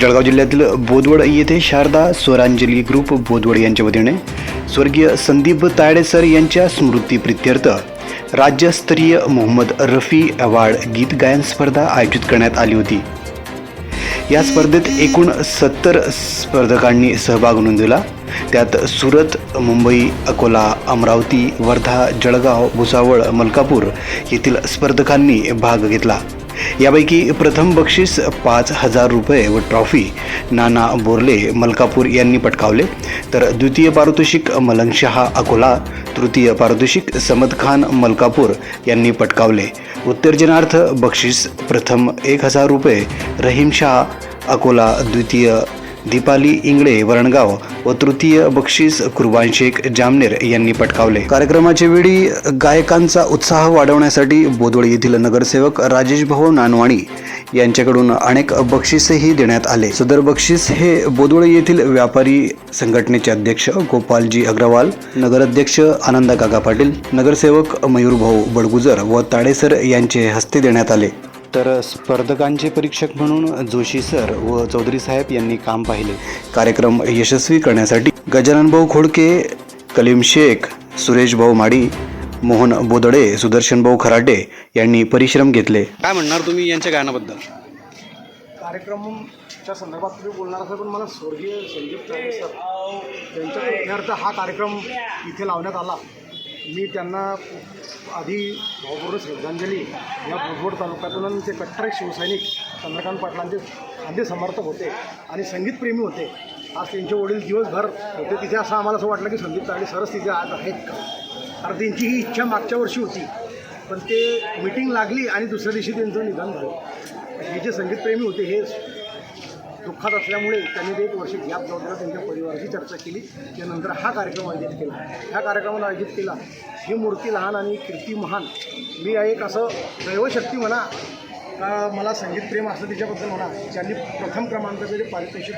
जळगाव जिल्ह्यातील बोदवड येथे शारदा स्वरांजली ग्रुप बोदवड यांच्या वतीने स्वर्गीय संदीप तायडे सर यांच्या स्मृतीप्रित्यर्थ राज्यस्तरीय मोहम्मद रफी अवॉर्ड गीत गायन स्पर्धा आयोजित करण्यात आली होती. या स्पर्धेत एकूण सत्तर स्पर्धकांनी सहभाग नोंदवला. त्यात सुरत मुंबई अकोला अमरावती वर्धा जळगाव भुसावळ मलकापूर येथील स्पर्धकांनी भाग घेतला. यापैकी प्रथम बक्षीस पाच हजार रुपये व ट्रॉफी नाना बोर्ले मलकापूर यांनी पटकावले. तर द्वितीय पारितोषिक मलंग शहा अकोला तृतीय पारितोषिक समद खान मलकापूर यांनी पटकावले. उत्तेजनार्थ बक्षीस प्रथम एक हजार रुपये रहीम शाह अकोला द्वितीय दीपाली इंगळे वरणगाव व तृतीय बक्षीस कुर्बान शेख जामनेर यांनी पटकावले. कार्यक्रमाच्या वेळी गायकांचा उत्साह वाढवण्यासाठी बोदवळ येथील नगरसेवक राजेश भाऊ नानवाणी यांच्याकडून अनेक बक्षीसही देण्यात आले. सदर बक्षीस हे बोदवळ येथील व्यापारी संघटनेचे अध्यक्ष गोपालजी अग्रवाल नगराध्यक्ष आनंदा काका पाटील नगरसेवक मयूर भाऊ बडगुजर व ताडेसर यांचे हस्ते देण्यात आले. तर स्पर्धकांचे परीक्षक म्हणून जोशी सर व चौधरी साहेब यांनी काम पाहिले. कार्यक्रम यशस्वी करण्यासाठी गजानन भाऊ खोडके कलीम शेख सुरेश भाऊ माडी मोहन बोदडे सुदर्शन भाऊ खराटे यांनी परिश्रम घेतले. काय म्हणणार तुम्ही यांच्या गाण्याबद्दल? कार्यक्रमच्या संदर्भात तुम्ही बोलणार असाल पण मला स्वर्गीय संदीप सर त्यांच्या हा कार्यक्रम इथे लावण्यात आला. मी त्यांना आधी भावपूर्ण श्रद्धांजली या बोरबोड तालुक्यातून ते कट्टर शिवसैनिक चंद्रकांत पाटलांचे खांदे समर्थक होते आणि संगीतप्रेमी होते. आज त्यांचे वडील दिवसभर होते तिथे असं आम्हाला असं वाटलं की संगीत तारे सरस तिथे आज आहेत. का कारण त्यांची ही इच्छा मागच्या वर्षी होती. पण ते मिटिंग लागली आणि दुसऱ्या दिवशी त्यांचं निधन झालं. हे जे संगीतप्रेमी होते हे दुःखात असल्यामुळे त्यांनी एक वर्ष गॅप लावलेला त्यांच्या परिवाराची चर्चा केली. त्यानंतर हा कार्यक्रम आयोजित केला. ह्या कार्यक्रमाला आयोजित केला. ही मूर्ती लहान आणि कीर्ती महान. मी एक असं दैवशक्ती म्हणा का मला संगीतप्रेम असं तिच्याबद्दल म्हणा त्यांनी प्रथम क्रमांकाचं जे पारितोषिक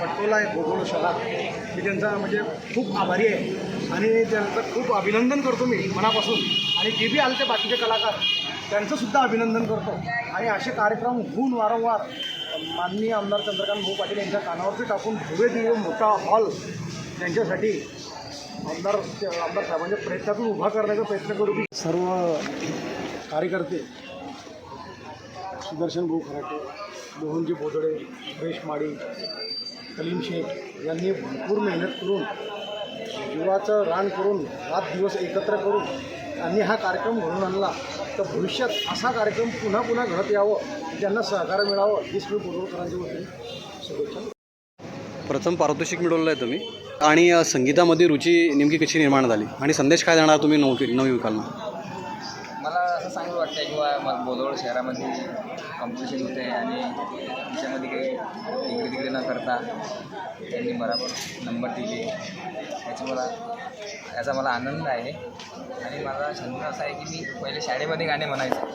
पटवलं आहे भोगवलं शहरात मी त्यांचा म्हणजे खूप आभारी आहे. आणि त्यांचं खूप अभिनंदन करतो मी मनापासून. आणि जे बी आले ते बाकीचे कलाकार त्यांचंसुद्धा अभिनंदन करतो. आणि असे कार्यक्रम होऊन वारंवार माननीय आमदार चंद्रकांत भाऊ पाटील यांच्या कानावरती टाकून भव्य दिव्य मोठा हॉल त्यांच्यासाठी आमदार आमदार साहेबांच्या प्रयत्नातून उभा करण्याचा प्रयत्न करू की सर्व कार्यकर्ते सुदर्शन भाऊ खराटे मोहनजी बोदडे सुरेश माळी कलीम शेख यांनी भरपूर मेहनत करून जीवाचं रान करून रात दिवस एकत्र करून त्यांनी हा कार्यक्रम घडून आणला. तर भविष्यात असा कार्यक्रम पुन्हा पुन्हा घडत यावं त्यांना सहकार्य मिळावं हीच मी बोरवकरांच्या होती शुभेच्छा. प्रथम पारितोषिक मिळवलं आहे तुम्ही. आणि संगीतामध्ये रुची नेमकी कशी निर्माण झाली? आणि संदेश काय देणार तुम्ही नऊ नवयुवकांना मला असं चांगलं वाटतं की बा मग बोलवड शहरामध्ये कॉम्पिटिशन होते आणि त्याच्यामध्ये काही इकडे तिकडे न करता त्यांनी बरोबर नंबर दिले. याचा मला याचा मला आनंद आहे. आणि माझा छंद असा आहे की मी पहिले शाळेमध्ये गाणे म्हणायचो.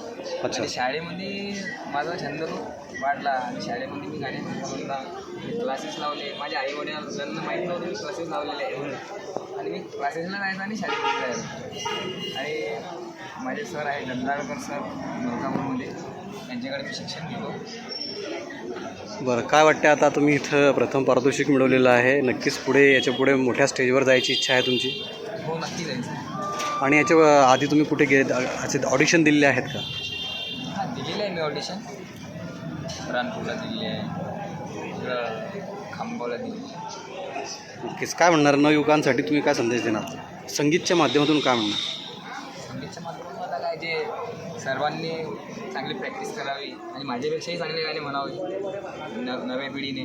आणि शाळेमध्ये माझा छंद खूप वाढला आणि शाळेमध्ये मी गाणे म्हणता क्लासेस लावले. माझ्या आई वडिलांना माहीत नव्हतं मी क्लासेस लावलेले आहे आणि मी क्लासेसला जायचो आणि शाळेमध्ये जायचो. आणि माझे सर आहे गंधाळकर सर मलकापूरमध्ये त्यांच्याकडे मी शिक्षण घेतो. बरं काय वाटतं आता तुम्ही इथं प्रथम पारितोषिक मिळवलेलं आहे? नक्कीच पुढे याच्यापुढे मोठ्या स्टेजवर जायची इच्छा आहे तुमची? हो नक्की जायचं आणि याच्या आधी तुम्ही कुठे गेले? असे ऑडिशन दिलेले आहेत का? हां दिलेलं आहे मी ऑडिशन रानपूरला दिलेली आहे. इकडं खांबावला दिलेली आहे. नक्कीच. काय म्हणणार? नवयुवकांसाठी तुम्ही काय संदेश देणार? संगीतच्या माध्यमातून काय म्हणणार? संगीतच्या माध्यमातून म्हणजे सर्वांनी चांगली प्रॅक्टिस करावी आणि माझ्यापेक्षाही चांगले गाणे म्हणावे न नव्या पिढीने.